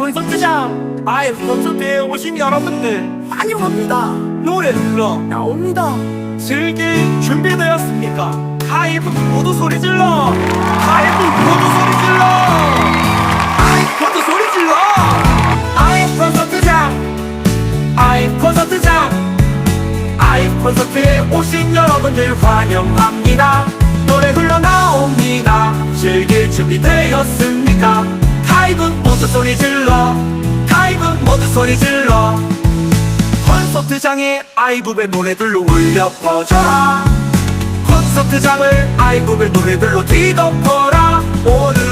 콘서트장 아이 콘서트에 오신 여러분들 옵니다. 노래 들러. 나옵니다. 즐길 준비되었습니까? 하이브 모두 소리 질러. 하이브 모두 소리 질러. 아이 모두 소리 질러. 아이 콘서트장. 아이 콘서트장. 아이 콘서트에 오신 여러분들 환영합니다. 노래 흘러나옵니다. 즐길 준비 되었습니까? 타입은 모두 소리 질러. 타입은 모두 소리 질러. 콘서트장에 아이브의 노래들로 울려 퍼져라. 콘서트장을 아이브의 노래들로 뒤덮어라. 주인공은